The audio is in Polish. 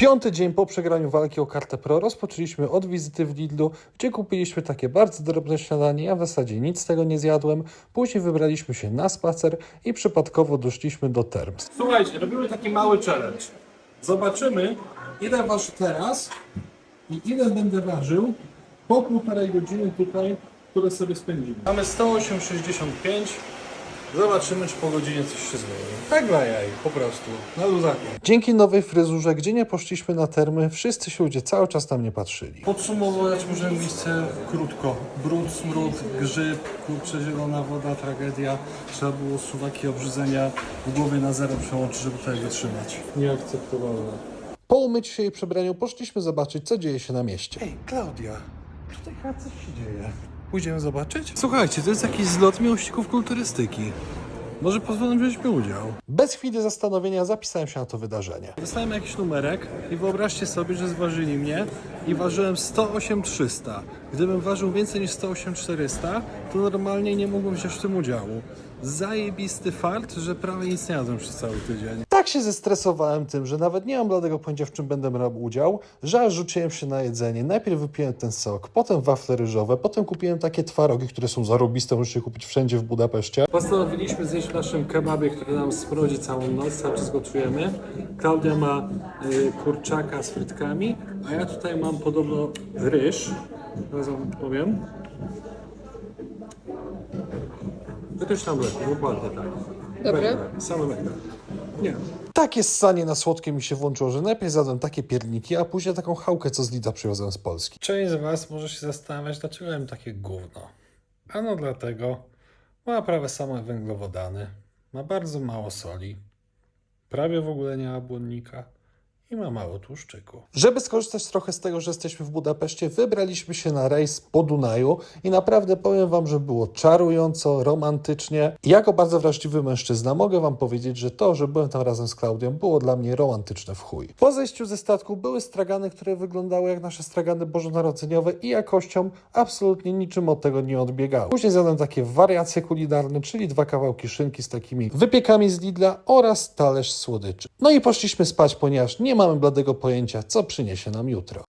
Piąty dzień po przegraniu walki o kartę pro rozpoczęliśmy od wizyty w Lidlu, gdzie kupiliśmy takie bardzo drobne śniadanie. Ja w zasadzie nic z tego nie zjadłem. Później wybraliśmy się na spacer i przypadkowo doszliśmy do Terms. Słuchajcie, robimy taki mały challenge. Zobaczymy, ile waży teraz i ile będę ważył po półtorej godziny tutaj, które sobie spędzimy. Mamy 108,65. Zobaczymy, czy po godzinie coś się zmieni. Tak dla jaj, po prostu, na luzaku. Dzięki nowej fryzurze, gdzie nie poszliśmy na termy, wszyscy się ludzie cały czas na mnie patrzyli. Podsumować możemy miejsce krótko. Brud, smród, grzyb, kurczę, zielona woda, tragedia. Trzeba było suwaki obrzydzenia w głowie na zero przełączyć, żeby tutaj wytrzymać. Nieakceptowalne. Po umyciu się i przebraniu poszliśmy zobaczyć, co dzieje się na mieście. Ej, Klaudia, tutaj chyba coś się dzieje. Pójdziemy zobaczyć? Słuchajcie, to jest jakiś zlot miłośników kulturystyki. Może pozwolą wziąć mi udział. Bez chwili zastanowienia zapisałem się na to wydarzenie. Dostałem jakiś numerek i wyobraźcie sobie, że zważyli mnie i ważyłem 108,300. Gdybym ważył więcej niż 108,400, to normalnie nie mógłbym wziąć w tym udziału. Zajebisty fakt, że prawie nic nie jadłem przez cały tydzień. Tak się zestresowałem tym, że nawet nie mam bladego pojęcia, w czym będę brał udział, że aż rzuciłem się na jedzenie. Najpierw wypiłem ten sok, potem wafle ryżowe, potem kupiłem takie twarogi, które są zarobiste, możecie kupić wszędzie w Budapeszcie. Postanowiliśmy zjeść w naszym kebabie, który nam smrodzi całą noc, cały czas gotujemy. Klaudia ma y, kurczaka z frytkami, a ja tutaj mam podobno ryż. Zaraz wam powiem. Jakoś tam lepiej, dokładnie tak. Dobre? Węgle, Same węgle. Nie. Takie ssanie na słodkie mi się włączyło, że najpierw zjadłem takie pierniki, a później taką chałkę, co z Lida przywiozłem z Polski. Część z Was może się zastanawiać, dlaczego jem takie gówno. Ano dlatego, ma prawie same węglowodany, ma bardzo mało soli, prawie w ogóle nie ma błonnika i ma mało tłuszczyku. Żeby skorzystać trochę z tego, że jesteśmy w Budapeszcie, wybraliśmy się na rejs po Dunaju i naprawdę powiem Wam, że było czarująco, romantycznie. Jako bardzo wrażliwy mężczyzna mogę Wam powiedzieć, że to, że byłem tam razem z Klaudią, było dla mnie romantyczne w chuj. Po zejściu ze statku były stragany, które wyglądały jak nasze stragany bożonarodzeniowe i jakością absolutnie niczym od tego nie odbiegały. Później zjadłem takie wariacje kulinarne, czyli dwa kawałki szynki z takimi wypiekami z Lidla oraz talerz słodyczy. No i poszliśmy spać, ponieważ nie mamy bladego pojęcia, co przyniesie nam jutro.